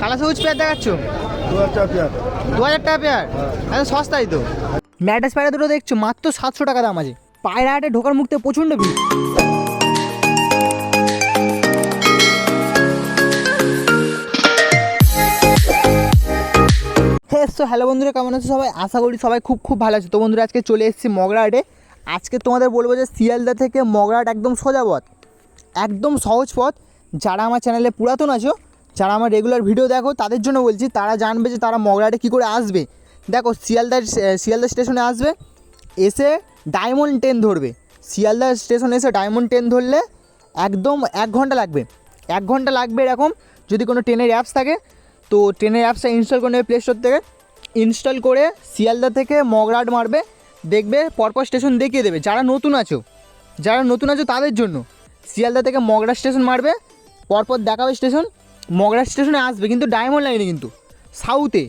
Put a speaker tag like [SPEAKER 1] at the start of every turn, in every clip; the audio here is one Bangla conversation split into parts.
[SPEAKER 1] কালা সবুজ পেয়ার দেখাচ্ছ?
[SPEAKER 2] দু হাজার
[SPEAKER 1] দু হাজার টাকা পেয়ার। এত সস্তাই তো। ম্যাডাস পায়রা দুটো দেখছ মাত্র সাতশো টাকা দাম আছে। পায়রা হাটে ঢোকার মুখতে প্রচণ্ড ভিড়। হ্যাঁ সো হ্যালো বন্ধুরা কেমন আছো সবাই? আশা করি সবাই খুব খুব ভালো আছে। তো বন্ধুরা আজকে চলে এসেছি মগরাহাটে আজকে তোমাদের বলব যে শিয়ালদা থেকে মগরাহাট একদম সোজা পথ। একদম সহজ পথ। যারা আমার চ্যানেলে পুরাতন আছো যারা আমার রেগুলার ভিডিও দেখো, তাদের জন্য বলছি, তারা জানবে যে তারা মগরাহাটে কী করে আসবে। দেখো শিয়ালদার শিয়ালদা স্টেশনে আসবে, এসে ডায়মন্ড ট্রেন ধরবে। শিয়ালদা স্টেশনে এসে ডায়মন্ড ট্রেন ধরলে একদম এক ঘণ্টা লাগবে। এক ঘণ্টা লাগবে এরকম, যদি কোনো ট্রেনের অ্যাপস থাকে, তো ট্রেনের অ্যাপসটা ইনস্টল করে নেবে প্লে স্টোর থেকে। ইনস্টল করে শিয়ালদা থেকে মগরাট মারবে, দেখবে পরপর স্টেশন দেখিয়ে দেবে। যারা নতুন আছো, যারা নতুন আছো তাদের জন্য। শিয়ালদা থেকে মগরা স্টেশন মারবে, পরপর দেখাবে স্টেশন মগরা স্টেশনে আসবে, কিন্তু ডায়মন্ড লাইনে কিন্তু। সাউথে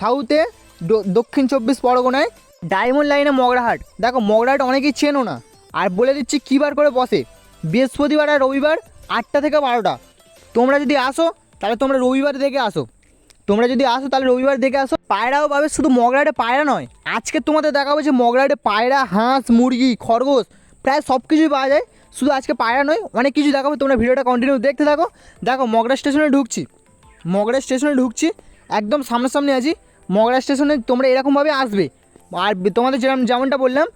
[SPEAKER 1] সাউথে দক্ষিণ চব্বিশ পরগনায় ডায়মন্ড লাইনে মগরাহাট দেখো মগরাহাট অনেকেই চেনো না। আর বলে দিচ্ছি, কী বার করে বসে? বৃহস্পতিবার আর রবিবার আটটা থেকে বারোটা। তোমরা যদি আসো, তাহলে তোমরা রবিবার দেখে আসো। তোমরা যদি আসো, তাহলে রবিবার দেখে আসো। পায়রাও পাবে, শুধু মগরাটে পায়রা নয়। আজকে তোমাদের দেখাবো যে মগরাটে পায়রা, হাঁস, মুরগি, খরগোশ, প্রায় সব কিছুই পাওয়া যায়। শুধু আজকে পায়রা নয়, অনেক কিছু দেখাবো, তোমরা ভিডিওটা কন্টিনিউ দেখতে থাকো। দেখো, মগরা স্টেশনে ঢুকছি। মগরা স্টেশনে ঢুকছি, একদম সামনাসামনি আছি। মগরা স্টেশনে তোমরা এরকমভাবে আসবে। আর তোমাদের যেরকম যেমনটা বললাম,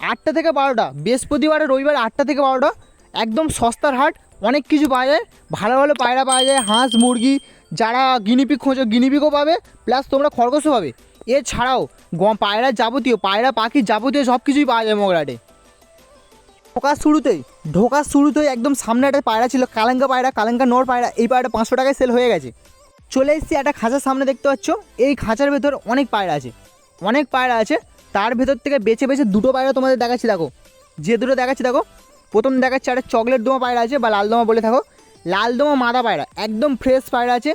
[SPEAKER 1] আটটা থেকে বারোটা, বৃহস্পতিবার, রবিবার আটটা থেকে বারোটা, একদম সস্তার হাট। অনেক কিছু পাওয়া যায়, ভালো ভালো পায়রা পাওয়া যায়, হাঁস, মুরগি, যারা গিনিপিক খোঁজো গিনিপিকও পাবে প্লাস তোমরা খরগোশও পাবে। এছাড়াও পায়রা যাবতীয়, পায়রা, পাখি যাবতীয় সব কিছুই পাওয়া যায় মগরাটে। ঢোকার শুরুতেই ঢোকার শুরুতেই একদম সামনে একটা পায়রা ছিল কালাঙ্কা পায়রা কালাঙ্কা নর পায়রা, এই পায়রাটা পাঁচশো টাকায় সেল হয়ে গেছে। চলে এসেছি একটা খাঁচার সামনে দেখতে পাচ্ছ? এই খাঁচার ভেতর অনেক পায়রা আছে, অনেক পায়রা আছে। তার ভেতর থেকে বেছে বেছে দুটো পায়রা তোমাদের দেখাচ্ছি, দেখো। যে দুটো দেখাচ্ছি, দেখো। প্রথম দেখাচ্ছি একটা চকলেট দোমা পায়রা আছে, বা লাল দোমা বলে থাকো। লাল দোমা মাদা পায়রা, একদম ফ্রেশ পায়রা আছে,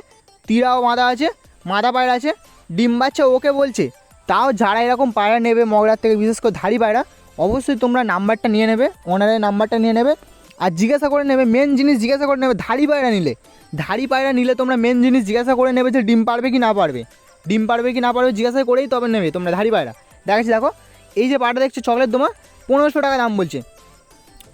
[SPEAKER 1] তিরাও মাদা আছে, মাদা পায়রা আছে। ডিম বাচ্চা ওকে বলছে, তাও যারা এরকম পায়রা নেবে মগরার থেকে, বিশেষ করে ধাড়ি পায়রা অবশ্যই তোমরা নাম্বারটা নিয়ে নেবে ওনারের নাম্বারটা নিয়ে নেবে আর জিজ্ঞাসা করে নেবে মেন জিনিস জিজ্ঞাসা করে নেবে, ধাড়ি পায়রা নিলে। ধাড়ি পায়রা নিলে তোমরা মেন জিনিস জিজ্ঞাসা করে নেবে যে ডিম পারবে কি না পারবে। ডিম পারবে কি না পারবে জিজ্ঞাসা করেই তবে নেবে তোমরা ধাড়ি পায়রা। দেখাচ্ছি, দেখো, এই যে পায়রাটা দেখছ চকলেট তোমার, পনেরোশো টাকা দাম বলছে।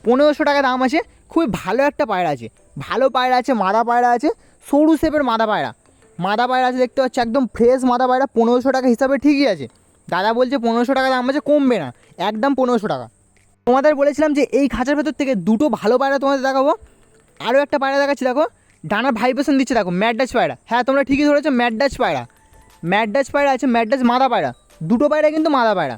[SPEAKER 1] পনেরোশো টাকা দাম আছে, খুবই ভালো একটা পায়রা আছে। ভালো পায়রা আছে, মাদা পায়রা আছে, সরু শেপের মাদা পায়রা। মাদা পায়রা আছে দেখতে পাচ্ছি, একদম ফ্রেশ মাদা পায়রা, পনেরোশো টাকা হিসাবে ঠিকই আছে। দাদা বলছে পনেরোশো টাকা, দাম আছে কমবে না। একদম পনেরোশো টাকা। তোমাদের বলেছিলাম যে এই খাঁচার ভেতর থেকে দুটো ভালো পায়রা তোমাদের দেখাবো। আরও একটা পায়রা দেখাচ্ছি, দেখো। ডানার ভাইব্রেশন দিচ্ছে, দেখো ম্যাডাচ পায়রা। হ্যাঁ তোমরা ঠিকই ধরেছো ম্যাডাচ পায়রা। ম্যাডাচ পায়রা আছে ম্যাডাচ মাদা পায়রা। দুটো পায়রা কিন্তু মাদা পায়রা।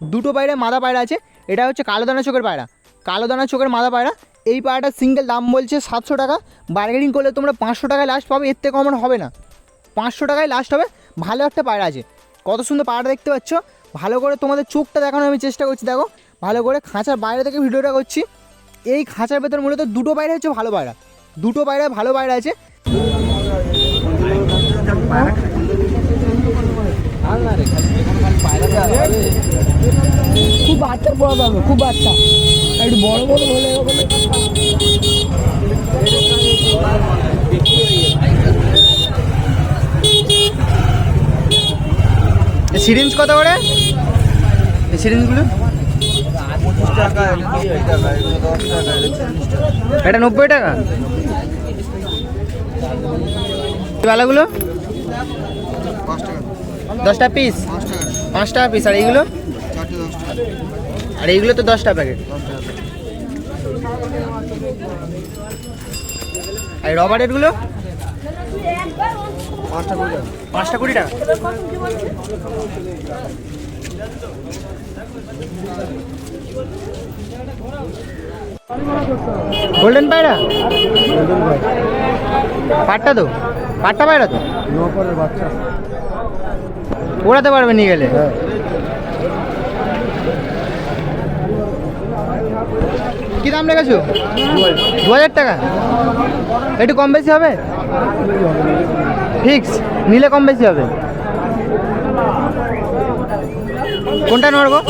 [SPEAKER 1] দুটো পায়রা মাদা পায়রা আছে, এটা হচ্ছে কালো দানা চোখের পায়রা। কালো দানা চোখের মাদা পায়রা। এই পায়রাটার সিঙ্গেল দাম বলছে সাতশো টাকা। বার্গেনিং করলে তোমরা পাঁচশো টাকায় লাস্ট পাবে, এর থেকে কমন হবে না। পাঁচশো টাকায় লাস্ট হবে, ভালো একটা পায়রা আছে। কত সুন্দর পায়রা দেখতে পাচ্ছ। ভালো করে তোমাদের চোখটা দেখানোর আমি চেষ্টা করছি, দেখো। ভালো করে খাঁচার বাইরে থেকে ভিডিওটা করছি। এই খাঁচার ভেতর মূলত দুটো বাইরে হচ্ছে ভালো পায়রা। দুটো বাইরে ভালো পায়রা আছে।
[SPEAKER 3] খুব বাচ্চা খুব বাচ্চা। একটু বড় বড় হলে
[SPEAKER 1] সিরিঞ্জ কত করে? এই সিরিঞ্জগুলো? এটা নব্বই টাকা? বালাগুলো? দশটা পিস পাঁচ টাকা পিস আর এইগুলো? আর এইগুলো তো দশটা প্যাকেট আর রবারেরগুলো পাঁচটা কুড়ি টাকা। গোল্ডেন পায়রা? পাটটা তো? পাটটা পায়রা তো?
[SPEAKER 2] ওরাতে
[SPEAKER 1] ওড়াতে পারবে নিয়ে গেলে?
[SPEAKER 2] হ্যাঁ।
[SPEAKER 1] কি দাম রেখেছো? দু হাজার টাকা। একটু কম বেশি হবে? ফিক্স নিলে কম বেশি হবে। কোনটা
[SPEAKER 2] নেওয়ার তোমাদের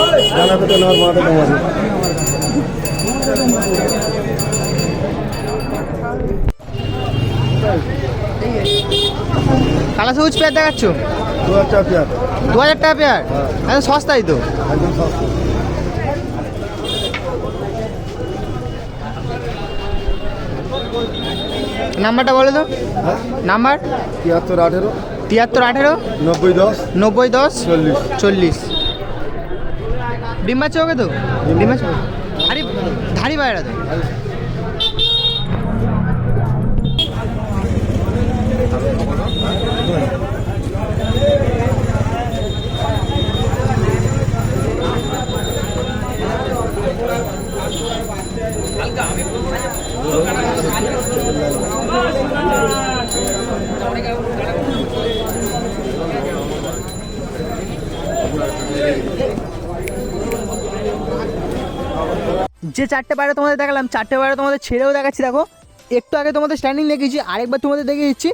[SPEAKER 1] কালা সবুজ পেয়ার দেখাচ্ছ?
[SPEAKER 2] দু হাজার টাকা পেয়ার।
[SPEAKER 1] দু হাজার টাকা পেয়ার?
[SPEAKER 2] হ্যাঁ।
[SPEAKER 1] একদম সস্তাই তো।
[SPEAKER 2] একদম সস্তা।
[SPEAKER 1] নাম্বারটা বলো তো নাম্বার?
[SPEAKER 2] তিয়াত্তর আঠেরো
[SPEAKER 1] তিয়াত্তর আঠেরো
[SPEAKER 2] নব্বই দশ
[SPEAKER 1] নব্বই দশ
[SPEAKER 2] চল্লিশ।
[SPEAKER 1] চল্লিশ। ডিম বাচ্চা ওকে তো? ডিম বাচ্চা ধারি পায়রা তো যে চারটে পায়রা তোমাদের দেখালাম, চারটে পায়রা তোমাদের ছেড়েও দেখাচ্ছি, দেখো। একটু আগে তোমাদের স্ট্যান্ডিং দেখিয়েছি, আরেকবার তোমাদের দেখিয়ে দিচ্ছি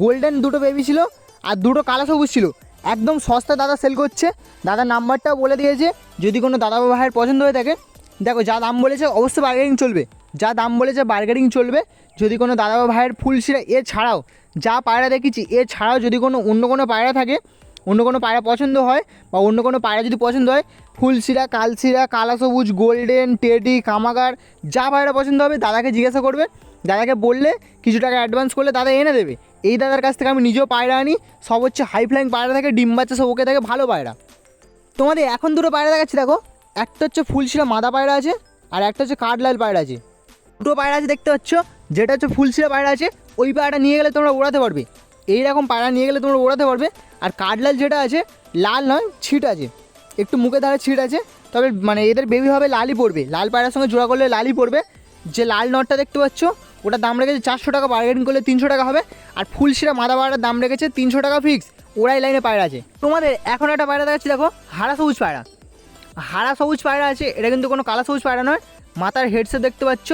[SPEAKER 1] গোল্ডেন দুটো বেবি ছিল আর দুটো কালো সবুজ ছিল। একদম সস্তা দাদা সেল করছে। দাদার নাম্বারটাও বলে দিয়েছে, যদি কোনো দাদা ভাইয়ের পছন্দ হয়ে থাকে, দেখো যা দাম বলেছে, অবশ্যই বার্গেনিং চলবে। যা দাম বলেছে বার্গেনিং চলবে, যদি কোনো দাদা বা ভাইয়ের ফুল ছিঁড়ে এছাড়াও যা পায়রা দেখেছি এছাড়াও যদি কোনো অন্য কোনো পায়রা থাকে, অন্য কোনো পায়রা পছন্দ হয় বা অন্য কোনো পায়রা যদি পছন্দ হয় ফুলশিরা কালশিরা কালা সবুজ গোল্ডেন টেডি কামাগার, যা পায়রা পছন্দ হবে দাদাকে জিজ্ঞাসা করবে। দাদাকে বললে কিছু টাকা অ্যাডভান্স করলে দাদা এনে দেবে। এই দাদার কাছ থেকে আমি নিজেও পায়রা আনি, সব হচ্ছে হাই ফ্লাইং পায়রা থাকে, ডিম বাচ্চা সব ওকে থাকে, ভালো পায়রা। তোমাদের এখন দুটো পায়রা দেখাচ্ছি, দেখো। একটা হচ্ছে ফুলশিরা মাদা পায়রা আছে, আর একটা হচ্ছে কাঠলাল পায়রা আছে। দুটো পায়রা আছে দেখতে পাচ্ছ। যেটা হচ্ছে ফুলশিরা পায়রা আছে, ওই পায়রাটা নিয়ে গেলে তোমরা ওড়াতে পারবে। এই রকম পায়রা নিয়ে গেলে তোমরা ওড়াতে পারবে। আর কাঠলাল যেটা আছে, লাল নয়, ছিট আছে। একটু মুখে ধারে ছিট আছে, তবে মানে এদের বেবি হবে লালই পড়বে। লাল পায়রার সঙ্গে জোড়া করলে লালই পড়বে। যে লাল নটটা দেখতে পাচ্ছ ওটা দাম রেখেছে চারশো টাকা বার্গেনিং করলে তিনশো টাকা হবে। আর ফুলশিরা মাদা পায়রার দাম রেখেছে তিনশো টাকা ফিক্স ওরাই লাইনে পায়রা আছে। তোমাদের এখন একটা পায়রা দেখাচ্ছি, দেখো, হারা সবুজ পায়রা। হারা সবুজ পায়রা আছে, এটা কিন্তু কোনো কালা সবুজ পায়রা নয়। মাথার হেডসে দেখতে পাচ্ছ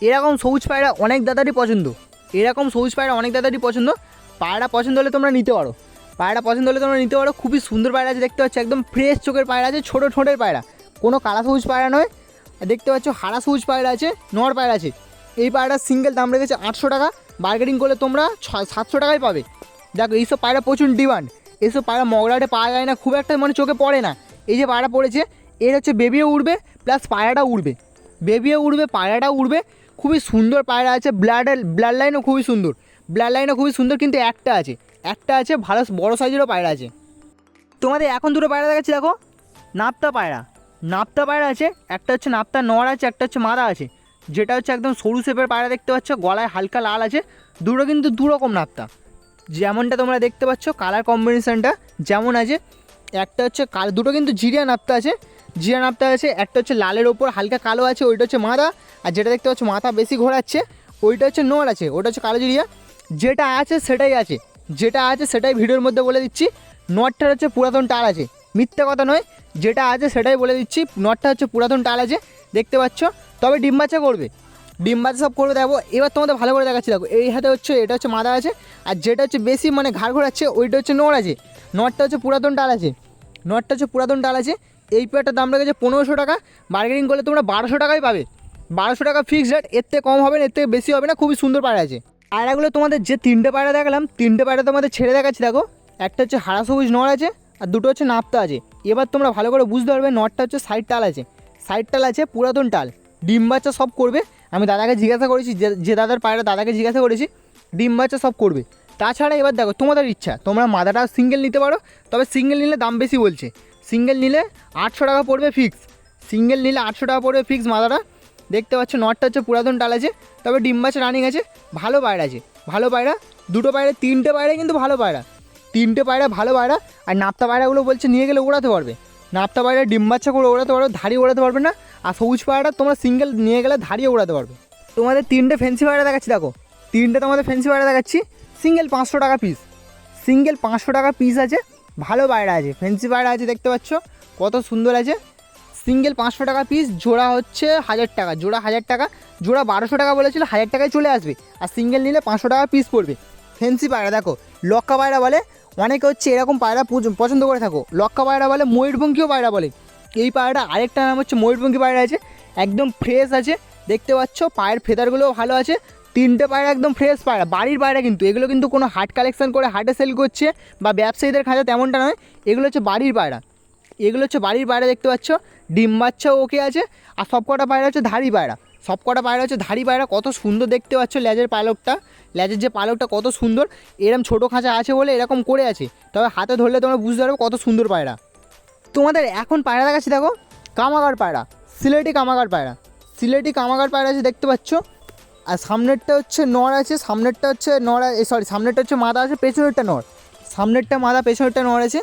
[SPEAKER 1] এরকম সবুজ পায়রা অনেক দাদারই পছন্দ। এরকম সবুজ পায়রা অনেক দাদারই পছন্দ। পায়রা পছন্দ হলে তোমরা নিতে পারো। পায়রা পছন্দ হলে তোমরা নিতে পারো। খুবই সুন্দর পায়রা আছে, দেখতে পাচ্ছ একদম ফ্রেশ চোখের পায়রা আছে, ছোটো ঠোঁটের পায়রা। কোনো কালা সবুজ পায়রা নয়। দেখতে পাচ্ছ হারা সবুজ পায়রা আছে, নর পায়রা আছে। এই পায়রার সিঙ্গেল দাম রেখেছে আটশো টাকা। বার্গেনিং করলে তোমরা ছয়, সাতশো টাকায় পাবে। দেখো, এইসব পায়রা প্রচুর ডিমান্ড এইসব পায়রা মগরাটে পাওয়া যায় না, খুব একটা মানে চোখে পড়ে না। এই যে পায়রা পড়েছে, এর হচ্ছে বেবিও উড়বে প্লাস পায়রাটা উড়বে। বেবিও উড়বে, পায়রাটাও উড়বে। খুবই সুন্দর পায়রা আছে ব্লাডের ব্লাড লাইনও খুবই সুন্দর। ব্লাড লাইনও খুবই সুন্দর, কিন্তু একটা আছে। একটা আছে ভালো বড় সাইজেরও পায়রা আছে। তোমাদের এখন দুটো পায়রা দেখাচ্ছি, দেখো। নাপ্তা পায়রা। নাপ্তা পায়রা আছে, একটা হচ্ছে নাপ্তা নর আছে, একটা হচ্ছে মাদা আছে। যেটা হচ্ছে একদম সরু শেপের পায়রা দেখতে পাচ্ছ, গলায় হালকা লাল আছে। দুটো কিন্তু দু রকম নাপ্তা। যেমনটা তোমরা দেখতে পাচ্ছ কালার কম্বিনেশনটা যেমন আছে, একটা হচ্ছে কাল, দুটো কিন্তু জিরিয়া নাপ্তা আছে। জিরিয়া নাপ্তা আছে, একটা হচ্ছে লালের ওপর, হালকা কালো আছে, ওইটা হচ্ছে মাথা আর যেটা দেখতে পাচ্ছ মাথা বেশি ঘোরাচ্ছে, ওইটা হচ্ছে নোর আছে, ওটা হচ্ছে কালো জিরিয়া যেটা আছে সেটাই আছে, যেটা আছে সেটাই ভিডিওর মধ্যে বলে দিচ্ছি নটটার হচ্ছে পুরাতন টাল আছে, মিথ্যা কথা নয়, যেটা আছে সেটাই বলে দিচ্ছি নটটা হচ্ছে পুরাতন টাল আছে, দেখতে পাচ্ছ, তবে ডিম বাচ্চা করবে, ডিম বাচ্চা সব করবে, দেখো, এবার তোমাদের ভালো করে দেখাচ্ছি, দেখো, এই হাতে হচ্ছে, এটা হচ্ছে মাদা আছে, আর যেটা হচ্ছে বেশি মানে ঘাড় ঘোরাচ্ছে, ওইটা হচ্ছে নোর আছে নটটা হচ্ছে পুরাতন টাল আছে নটটা হচ্ছে পুরাতন টাল আছে এই পেয়ারটার দাম রেখেছে পনেরোশো টাকা। বার্গেনিং করলে তোমরা বারোশো টাকাই পাবে। বারোশো টাকা ফিক্সড রেট এর থেকে কম হবে না, এর থেকে বেশি হবে না, খুবই সুন্দর পায়রা আছে। পায়রাগুলো তোমাদের যে তিনটে পায়রা দেখালাম, তিনটে পায়রা তোমাদের ছেড়ে দেখাচ্ছি, দেখো। একটা হচ্ছে হারা সবুজ নর আছে, আর দুটো হচ্ছে নাপ্তা আছে। এবার তোমরা ভালো করে বুঝতে পারবে নটটা হচ্ছে সাইড টাল আছে। সাইড টাল আছে পুরাতন টাল। ডিম বাচ্চা সব করবে। আমি দাদাকে জিজ্ঞাসা করেছি, যে যে দাদার পায়রা দাদাকে জিজ্ঞাসা করেছি, ডিম বাচ্চা সব করবে। তাছাড়া এবার দেখো, তোমাদের ইচ্ছা, তোমরা মাদাটা সিঙ্গেল নিতে পারো, তবে সিঙ্গেল নিলে দাম বেশি বলছে। সিঙ্গেল নিলে আটশো টাকা পড়বে ফিক্স সিঙ্গেল নিলে আটশো টাকা পড়বে ফিক্স মাদাটা দেখতে পাচ্ছ নটটা হচ্ছে পুরাতন টাল আছে, তবে ডিম বাচ্চা রানিং আছে, ভালো পায়রা আছে। ভালো পায়রা, দুটো পায়রা, তিনটে পায়রা কিন্তু ভালো পায়রা। তিনটে পায়রা, ভালো পায়রা, আর নাপ্তা পায়রাগুলো বলছে নিয়ে গেলে ওড়াতে পারবে। নাপ্তা পায়রা, ডিম বাচ্চা করে ওড়াতে পারবে, ধাড়ি ওড়াতে পারবে না, আর সবুজ পায়রাটা তোমরা সিঙ্গেল নিয়ে গেলে ধাড়িয়ে ওড়াতে পারবে। তোমাদের তিনটে ফেন্সি পায়রা দেখাচ্ছি, দেখো। তিনটে তোমাদের ফেন্সি পায়রা দেখাচ্ছি সিঙ্গেল পাঁচশো টাকা পিস সিঙ্গেল পাঁচশো টাকা পিস আছে ভালো পায়রা আছে ফেন্সি পায়রা আছে দেখতে পাচ্ছ, কত সুন্দর আছে। সিঙ্গেল পাঁচশো টাকা পিস জোড়া হচ্ছে হাজার টাকা, জোড়া হাজার টাকা, জোড়া বারোশো টাকা বলেছিল, হাজার টাকায় চলে আসবে। আর সিঙ্গেল নিলে পাঁচশো টাকা পিস পড়বে। ফেন্সি পায়রা, দেখো, লক্কা পায়রা বলে, অনেকে হচ্ছে এরকম পায়রা পছন্দ করে থাকো। লক্কা পায়রা বলে ময়ূরপঙ্খীও পায়রা বলে। এই পায়রাটা আরেকটা নাম হচ্ছে ময়ূরপঙ্খী পায়রা আছে, একদম ফ্রেশ আছে, দেখতে পাচ্ছ, পায়ের ফেদারগুলোও ভালো আছে তিনটে পায়রা একদম ফ্রেশ পায়রা, বাড়ির পায়রা কিন্তু। এগুলো কিন্তু কোনো হাট কালেকশন করে হাটে সেল করছে বা ব্যবসায়ীদের খাঁচা তেমনটা নয়, এগুলো হচ্ছে বাড়ির পায়রা। এগুলো হচ্ছে বাড়ির পায়রা দেখতে পাচ্ছ, ডিম বাচ্চাও ওকে আছে, আর সব কটা পায়রা হচ্ছে ধাড়ি পায়রা। সব কটা পায়রা হচ্ছে ধাড়ি পায়রা, কত সুন্দর দেখতে পাচ্ছ ল্যাজের পালকটা। ল্যাজের যে পালকটা কত সুন্দর, এরম ছোটো খাঁচা আছে বলে এরকম করে আছে। তবে হাতে ধরলে তোমরা বুঝতে পারবে কত সুন্দর পায়রা। তোমাদের এখন পায়রা দেখাচ্ছি, দেখো, কামাগার পায়রা, সিলেটি কামাগার পায়রা। সিলেটি কামাগার পায়রা আছে দেখতে পাচ্ছ আর সামনেরটা হচ্ছে নর আছে, সামনেরটা হচ্ছে নর সরি সামনেরটা হচ্ছে মাদা আছে, পেছনেরটা নর। সামনেরটা মাদা, পেছনেরটা নর আছে,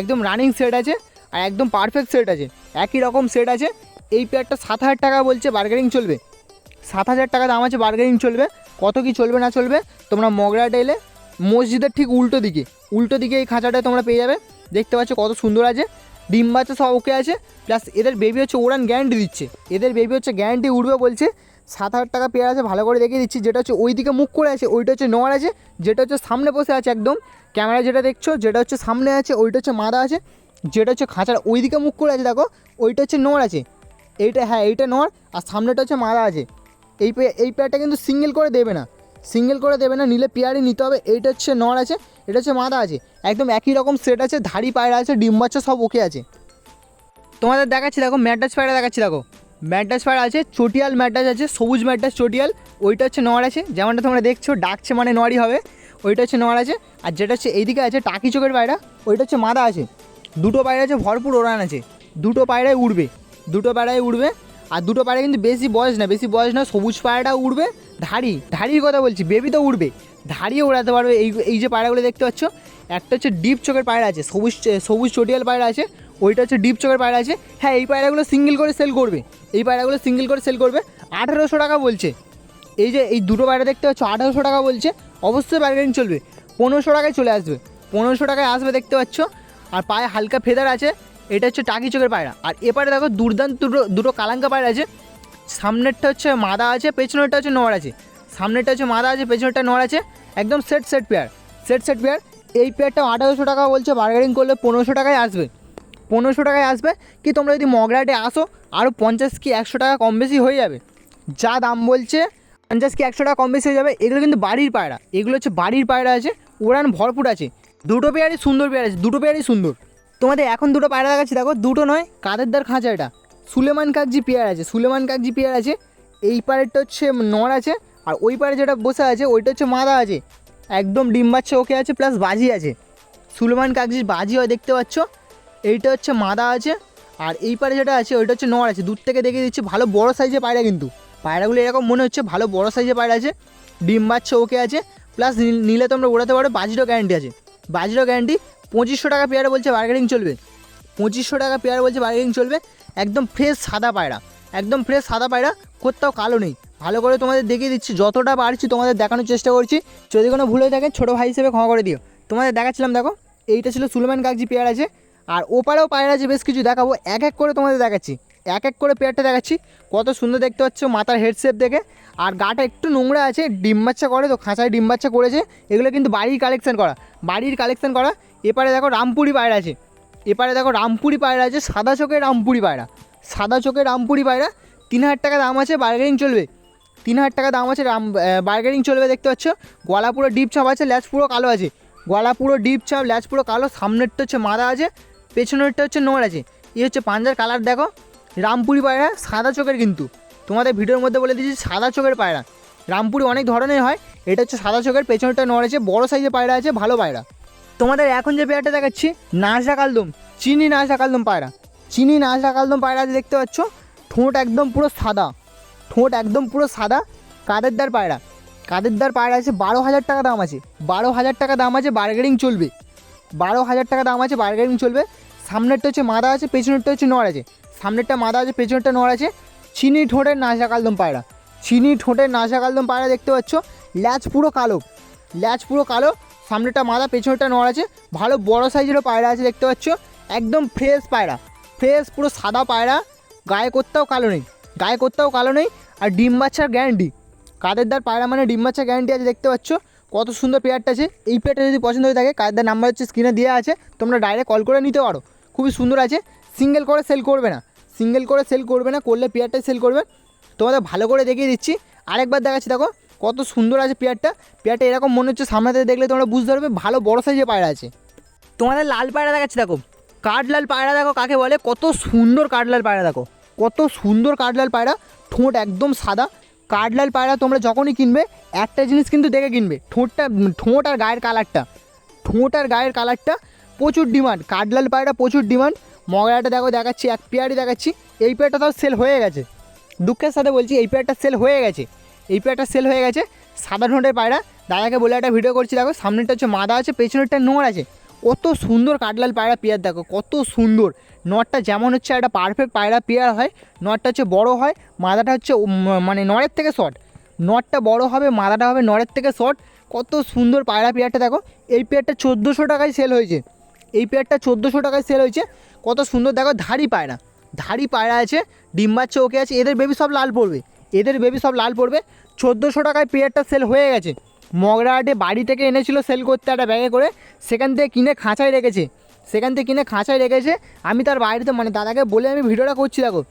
[SPEAKER 1] একদম রানিং সেট আছে আর একদম পারফেক্ট সেট আছে। একই রকম সেট আছে, এই পেয়ারটা সাত হাজার টাকা বলছে বার্গেনিং চলবে। সাত হাজার টাকা দাম আছে বার্গেনিং চলবে। কত কি চলবে না চলবে, তোমরা মগরাটে এলে মসজিদের ঠিক উল্টো দিকে উল্টো দিকে এই খাঁচাটা তোমরা পেয়ে যাবে। দেখতে পাচ্ছ কত সুন্দর আছে, ডিম বাচ্চা সব ওকে আছে প্লাস এদের বেবি হচ্ছে ওরান গ্যারান্টি দিচ্ছে। এদের বেবি হচ্ছে গ্যারান্টি উঠবে বলছে সাত হাজার টাকা পেয়ার আছে, ভালো করে দেখিয়ে দিচ্ছি। যেটা হচ্ছে ওই দিকে মুখ করে আছে, ওইটা হচ্ছে নর আছে, যেটা হচ্ছে সামনে বসে আছে একদম। ক্যামেরা যেটা দেখছ, যেটা হচ্ছে সামনে আছে, ওইটা হচ্ছে মাদা আছে, যেটা হচ্ছে খাঁচার ওই দিকে মুখ করে আছে, দেখো, ওইটা হচ্ছে নর আছে। এইটা হ্যাঁ এইটা নর আর সামনেটা হচ্ছে মাদা আছে। এই এই পেয়ারটা কিন্তু সিঙ্গেল করে দেবে না। সিঙ্গেল করে দেবে না, নিলে পেয়ারই নিতে হবে। এইটা হচ্ছে নর আছে, এটা হচ্ছে মাদা আছে। একদম একই রকম সেট আছে, ধাড়ি পায়রা আছে, ডিম বাচ্চা সব ওকে আছে। তোমাদের দেখাচ্ছি, দেখো ম্যাডাস পায়রা দেখাচ্ছি, দেখো। ম্যাডাস পায়রা আছে, চটিয়াল ম্যাডাস আছে, সবুজ ম্যাডাস চটিয়াল, ওইটা হচ্ছে নর আছে। যেমনটা তোমরা দেখছ, ডাকছে মানে নরই হবে, ওইটা হচ্ছে নর আছে। আর যেটা হচ্ছে এইদিকে আছে টাকি চোখের পায়রা, ওইটা হচ্ছে মাদা আছে। দুটো পায়রা আছে, ভরপুর ওড়ান আছে। দুটো পায়রায় উড়বে, দুটো পায়রায় উড়বে। আর দুটো পায়রা কিন্তু বেশি বয়স না, বেশি বয়স না, সবুজ পায়রাটা উড়বে, ধাড়ি, ধাড়ির কথা বলছি, বেবি তো উড়বে। ধাড়িও উড়াতে পারবে, এই এই যে পায়রাগুলো দেখতে পাচ্ছ, একটা হচ্ছে ডিপ চোখের পায়রা আছে, সবুজ সবুজ চটিয়াল পায়রা আছে ওইটা হচ্ছে ডিপ চোখের পায়রা আছে। হ্যাঁ এই পায়রাগুলো সিঙ্গেল করে সেল করবে। এই পায়রাগুলো সিঙ্গেল করে সেল করবে। আঠেরোশো টাকা বলছে। এই যে এই দুটো পায়রা দেখতে পাচ্ছ, আঠারোশো টাকা বলছে। অবশ্যই বার্গেনিং চলবে। পনেরোশো টাকায় চলে আসবে। পনেরোশো টাকায় আসবে দেখতে পাচ্ছ। আর পায়ে হালকা ফেদার আছে। এটা হচ্ছে টাকি চোখের পায়রা। আর এপারে দেখো দুর্দান্ত দুটো দুটো কালাঙ্কা পায়রা আছে। সামনেরটা হচ্ছে মাদা আছে, পেছনেরটা হচ্ছে নড় আছে। সামনেরটা হচ্ছে মাদা আছে, পেছনেরটা নড় আছে। একদম set set pair set set pair এই পেয়ারটা আঠারোশো টাকা বলছে বার্গেনিং করলে পনেরোশো টাকায় আসবে। পনেরোশো টাকায় আসবে, কি তোমরা যদি মগরাটে আসো আরও পঞ্চাশ কি একশো টাকা কম বেশি হয়ে যাবে। যা দাম বলছে, পঞ্চাশ কি একশো টাকা কম বেশি হয়ে যাবে, এগুলো কিন্তু বাড়ির পায়রা। এগুলো হচ্ছে বাড়ির পায়রা আছে, উড়ান ভরপুর আছে। দুটো পেয়ারই সুন্দর পেয়ার আছে, দুটো পেয়ারই সুন্দর। তোমাদের এখন দুটো পায়রা দেখাচ্ছি, দেখো, দুটো নয়, কাদের দার খাঁচা এটা? সুলেমান কাকজি পেয়ার আছে, সুলেমান কাকজি পেয়ার আছে, এই পাড়েরটা হচ্ছে নর আছে, আর ওই পাড়ে যেটা বসে আছে, ওইটা হচ্ছে মাদা আছে। একদম ডিম বাচ্চা ওকে আছে, প্লাস বাজি আছে। সুলেমান কাকজির বাজি হয়, দেখতে পাচ্ছ? এইটা হচ্ছে মাদা আছে, আর এই পাড়ে যেটা আছে, ওইটা হচ্ছে নর আছে। দূর থেকে দেখে দিচ্ছি, ভালো বড় সাইজের পায়রা কিন্তু। পায়রাগুলো এরকম মনে হচ্ছে ভালো বড় সাইজের পায়রা আছে। ডিম বাচ্চা ওকে আছে প্লাস নিলে তোমরা ওড়াতে পারো, বাজিরও গ্যারান্টি আছে। বাজিরও গ্যারান্টি পঁচিশশো টাকা পেয়ারা বলছে বার্গেনিং চলবে। পঁচিশশো টাকা পেয়ারা বলছে বার্গেনিং চলবে, একদম ফ্রেশ সাদা পায়রা। একদম ফ্রেশ সাদা পায়রা, কোথাও কালো নেই। ভালো করে তোমাদের দেখিয়ে দিচ্ছি, যতটা পারছি তোমাদের দেখানোর চেষ্টা করছি। যদি কোনো ভুল হয়ে থাকে, ছোটো ভাই হিসেবে ক্ষমা করে দিও। তোমাদের দেখাচ্ছিলাম, দেখো, এইটা ছিল সুলেমান কাকজি পেয়ার আছে। আর ওপারেও পায়রা আছে বেশ কিছু, দেখাবো, এক এক করে তোমাদের দেখাচ্ছি। এক এক করে পেয়ারটা দেখাচ্ছি, কত সুন্দর দেখতে পাচ্ছ, মাথার হেডসেপ দেখে। আর গাটা একটু নোংরা আছে, ডিম বাচ্চা করে তো, খাঁচায় ডিম বাচ্চা করেছে, এগুলো কিন্তু বাড়ির কালেকশন করা, বাড়ির কালেকশন করা। এপারে দেখো রামপুরি পায়রা আছে, এপারে দেখো রামপুরি পায়রা আছে, সাদা চোখের রামপুরি পায়রা, সাদা চোখের রামপুরি পায়রা, তিন হাজার টাকা দাম আছে বার্গেনিং চলবে। তিন হাজার টাকা দাম আছে, রাম বার্গেনিং চলবে, দেখতে পাচ্ছ। গলা পুরো ডিপ ছাপ আছে ল্যাচ পুরো কালো আছে, গলা পুরো ডিপ ছাপ ল্যাচ পুরো কালো, সামনেরটা হচ্ছে মাদা আছে পেছনেরটা হচ্ছে আছে। এই হচ্ছে পাঞ্জার কালার, দেখো। রামপুরি পায়রা, সাদা চোখের কিন্তু। তোমাদের ভিডিওর মধ্যে বলে দিচ্ছি সাদা চোখের পায়রা। রামপুরি অনেক ধরনের হয়। এটা হচ্ছে সাদা চোখের, পেছনেরটা আছে। বড়ো সাইজের পায়রা আছে, ভালো পায়রা। তোমাদের এখন যে পেয়ারটা দেখাচ্ছি নাচা কালদম চিনি নাচা কালদম পায়রা। চিনি নাচা কালদম পায়রা আছে, দেখতে পাচ্ছ? ঠোঁট একদম পুরো সাদা। ঠোঁট একদম পুরো সাদা কাদের দার পায়রা। কাদের দার পায়রা আছে, বারো হাজার টাকা দাম আছে। বারো হাজার টাকা দাম আছে বার্গেনিং চলবে। বারো হাজার টাকা দাম আছে বার্গেনিং চলবে। সামনেরটা হচ্ছে মাদা আছে, পেছনেরটা হচ্ছে নড় আছে। সামনেরটা মাদা আছে, পেছনেরটা নড় আছে। চিনি ঠোঁটের নাচা কালদম পায়রা। চিনি ঠোঁটের নাচা কালদম পায়রা দেখতে পাচ্ছ? ল্যাচ পুরো কালো। ল্যাচ পুরো কালো। সামনেটা মাদা, পেছনেরটা নড় আছে। ভালো বড় সাইজেরও পায়রা আছে দেখতে পাচ্ছ। একদম ফ্রেশ পায়রা। ফ্রেশ পুরো সাদা পায়রা। গায়ে করতেও কালো নেই। গায়ে করতেও কালো নেই। আর ডিম বাচ্চার গ্যারান্টি কাদের দার পায়রা মানে ডিম বাচ্চার গ্যারান্টি আছে দেখতে পাচ্ছ? কত সুন্দর পেয়ারটা আছে। এই পেয়ারটা যদি পছন্দ হয়ে থাকে, কাদের নাম্বার হচ্ছে স্ক্রিনে দেওয়া আছে। তোমরা ডাইরেক্ট কল করে নিতে পারো। খুবই সুন্দর আছে। সিঙ্গেল করে সেল করবে না। সিঙ্গেল করে সেল করবে না, করলে পেয়ারটাই সেল করবে। তোমাদের ভালো করে দেখিয়ে দিচ্ছি। আরেকবার দেখাচ্ছি, দেখো, কত সুন্দর আছে পেয়ারটা পেয়ারটা এরকম মনে হচ্ছে সামনে থেকে দেখলে তোমরা বুঝতে পারবে, ভালো বড় সাইজের পায়রা আছে। তোমাদের লাল পায়রা দেখাচ্ছি, দেখো। কাঠলাল পায়রা, দেখো, কাকে বলে? কত সুন্দর কাঠলাল পায়রা, দেখো। কত সুন্দর কাঠলাল পায়রা। ঠোঁট একদম সাদা। কাঠলাল পায়রা তোমরা যখনই কিনবে, একটা জিনিস কিন্তু দেখে কিনবে। ঠোঁটটা, ঠোঁট আর গায়ের কালারটা ঠোঁট আর গায়ের কালারটা প্রচুর ডিমান্ড, কাঠলাল পায়রা প্রচুর ডিমান্ড। মগরাটা দেখো, দেখাচ্ছি, এক পেয়ারই দেখাচ্ছি। এই পেয়ারটা তাও সেল হয়ে গেছে। দুঃখের সাথে বলছি, এই পেয়ারটা সেল হয়ে গেছে। এই পেয়ারটা সেল হয়ে গেছে সাদা ঠোঁটের পায়রা। দাদাকে বলে একটা ভিডিও করছি, দেখো, সামনেরটা হচ্ছে মাদা আছে, পেছনেরটা নোর আছে। কত সুন্দর কাটলাল পায়রা পেয়ার, দেখো, কত সুন্দর। নটটা যেমন হচ্ছে একটা পারফেক্ট পায়রা পেয়ার হয় নটটা হচ্ছে বড় হয়, মাদাটা হচ্ছে মানে নরের থেকে শর্ট নটটা বড় হবে, মাদাটা হবে নরের থেকে শর্ট কত সুন্দর পায়রা পেয়ারটা, দেখো, এই পেয়ারটা চোদ্দোশো টাকায় সেল হয়েছে। এই পেয়ারটা চোদ্দোশো টাকায় সেল হয়েছে। কত সুন্দর, দেখো, ধাড়ি পায়রা। ধাড়ি পায়রা আছে, ডিম বাচ্চা ওকে আছে, এদের বেবি সব লাল পড়বে। এদের বেবি সব লাল পড়বে। চোদ্দোশো টাকায় পেয়ারটা সেল হয়ে গেছে। মগরাহাটে বাড়ি থেকে এনেছিল সেল করতে একটা ব্যাগে করে। সেখান থেকে কিনে খাঁচায় রেখেছে। সেখান থেকে কিনে খাঁচায় রেখেছে। আমি তার বাড়িতে মানে দাদাকে বলে আমি ভিডিওটা করছি, দেখো।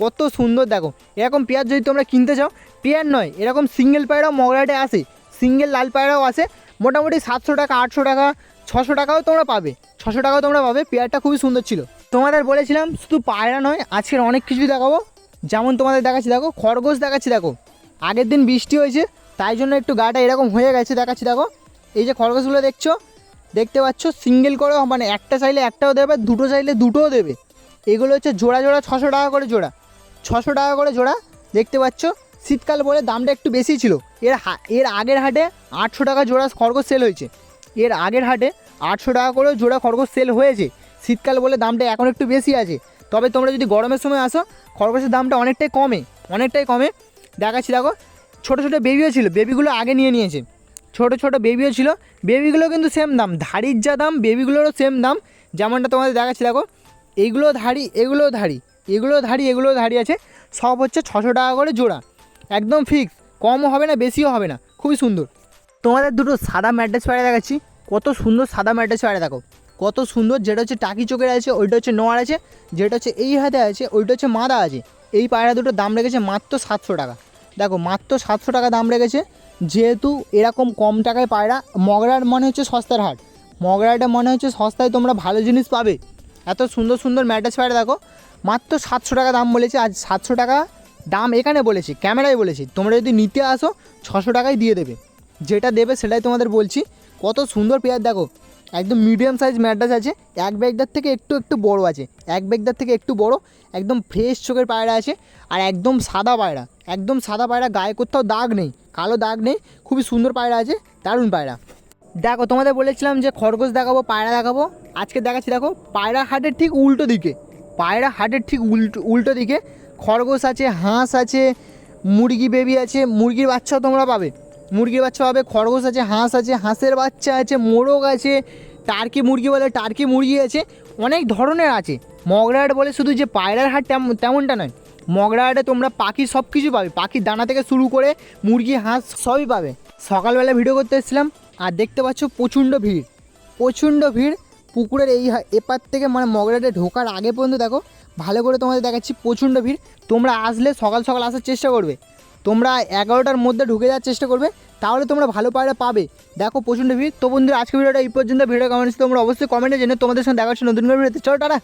[SPEAKER 1] কত সুন্দর, দেখো। এরকম পেয়ার যদি তোমরা কিনতে চাও, পেয়ার নয়, এরকম সিঙ্গেল পায়রাও মগরাহাটে আসে। সিঙ্গেল লাল পায়রাও আসে। মোটামুটি সাতশো টাকা, আটশো টাকা, ছশো টাকাও তোমরা পাবে। ছশো টাকাও তোমরা পাবে, পেয়ারটা খুবই সুন্দর ছিল। তোমাদের বলেছিলাম শুধু পায়রা নয়, আজকের অনেক কিছুই দেখাবো। যেমন তোমাদের দেখাচ্ছি, দেখো, খরগোশ দেখাচ্ছি, দেখো। আগের দিন বৃষ্টি হয়েছে, তাই জন্য একটু গাটা এরকম হয়ে গেছে, দেখাচ্ছি, দেখো। এই যে খরগোশগুলো দেখছ, দেখতে পাচ্ছ সিঙ্গেল করেও মানে একটা চাইলে একটাও দেবে, দুটো চাইলে দুটোও দেবে। এগুলো হচ্ছে জোড়া জোড়া, ছশো টাকা করে জোড়া। ছশো টাকা করে জোড়া, দেখতে পাচ্ছ, শীতকাল বলে দামটা একটু বেশি ছিল। এর এর আগের হাটে আটশো টাকা জোড়া খরগোশ সেল হয়েছে। এর আগের হাটে আটশো টাকা করে জোড়া খরগোশ সেল হয়েছে। শীতকাল বলে দামটা এখন একটু বেশি আছে। তবে তোমরা যদি গরমের সময় আসো, খরগোশের দামটা অনেকটাই কমে অনেকটাই কমে। দেখাচ্ছি, দেখো, ছোটো ছোটো বেবিও ছিল বেবিগুলো আগে নিয়ে নিয়েছে। ছোট ছোট বেবিও ছিল বেবিগুলো কিন্তু সেম দাম, ধাড়ির যা দাম বেবিগুলোরও সেম দাম। যেমনটা তোমাদের দেখাচ্ছি, দেখো এইগুলো ধাড়ি এগুলোও ধাড়ি, এগুলো ধাড়ি এগুলোও ধাড়ি আছে। সব হচ্ছে ছশো টাকা করে জোড়া। একদম ফিক্স কমও হবে না, বেশিও হবে না। খুবই সুন্দর। তোমাদের দুটো সাদা ম্যাট্রেস পায়রা দেখাচ্ছি। কত সুন্দর সাদা ম্যাট্রেস পায়রা দেখো, কত সুন্দর যেটা হচ্ছে টাকি চোখের আছে, ওইটা হচ্ছে নোয়ার আছে, যেটা হচ্ছে এই হাতে আছে, ওইটা হচ্ছে মাদা আছে। এই পায়রা দুটোর দাম রেখেছে মাত্র সাতশো টাকা। দেখো, মাত্র সাতশো টাকা দাম রেখেছে, যেহেতু এরকম কম টাকায় পায়রা, মগরার মনে হচ্ছে সস্তার হাট। মগরাটা মনে হচ্ছে সস্তায় তোমরা ভালো জিনিস পাবে। এত সুন্দর সুন্দর ম্যাট্রেস পায়রা, দেখো, মাত্র সাতশো টাকা দাম বলেছে, আজ সাতশো টাকা দাম এখানে বলেছি, ক্যামেরায় বলেছি, তোমরা যদি নিতে আসো, ছশো টাকায় দিয়ে দেবে। যেটা দেবে সেটাই তোমাদের বলছি কত সুন্দর পেয়ার, দেখো। একদম মিডিয়াম সাইজ ম্যাট্রাস আছে, এক ব্যাগদার থেকে একটু একটু বড় আছে। এক ব্যাগদার থেকে একটু বড়, একদম ফ্রেশ চোখের পায়রা আছে, আর একদম সাদা পায়রা। একদম সাদা পায়রা, গায়ে কোথাও দাগ নেই, কালো দাগ নেই, খুবই সুন্দর পায়রা আছে, দারুণ পায়রা। দেখো, তোমাদের বলেছিলাম যে খরগোশ দেখাবো, পায়রা দেখাবো, আজকে দেখাচ্ছি, দেখো, পায়রা হাটের ঠিক উল্টো দিকে, পায়রা হাটের ঠিক উল্টো উল্টো দিকে খরগোশ আছে, হাঁস আছে, মুরগি বেবি আছে, মুরগির বাচ্চাও তোমরা পাবে। মুরগির বাচ্চা পাবে খরগোশ আছে, হাঁস আছে, হাঁসের বাচ্চা আছে, মোরগ আছে, টার্কি মুরগি বলে টার্কি মুরগি আছে, অনেক ধরনের আছে। মগরাহাট বলে শুধু যে পায়রার হাট তেম- তেমনটা নয়। মগরাহাটে তোমরা পাখি সব কিছু পাবে পাখির দানা থেকে শুরু করে মুরগি, হাঁস সবই পাবে। সকালবেলা ভিডিও করতে এসেছিলাম, আর দেখতে পাচ্ছ প্রচণ্ড ভিড়। প্রচণ্ড ভিড়, পুকুরের এই এপার থেকে মানে মগরাটে ঢোকার আগে পর্যন্ত দেখো, ভালো করে তোমাদের দেখাচ্ছি প্রচণ্ড ভিড়। তোমরা আসলে সকাল সকাল আসার চেষ্টা করবে। তোমরা এগারোটার মধ্যে ঢুকে যাওয়ার চেষ্টা করবে, তাহলে তোমরা ভালো পায়রা পাবে। দেখো প্রচণ্ড ভিড়। তো বন্ধুরা আজকে ভিডিওটা এই পর্যন্ত। ভিডিও কমেন্টস তোমরা অবশ্যই কমেন্টে জেনে তোমাদের সঙ্গে দেখাচ্ছি নতুন করে ভিডিওতে। চলো, টাটা।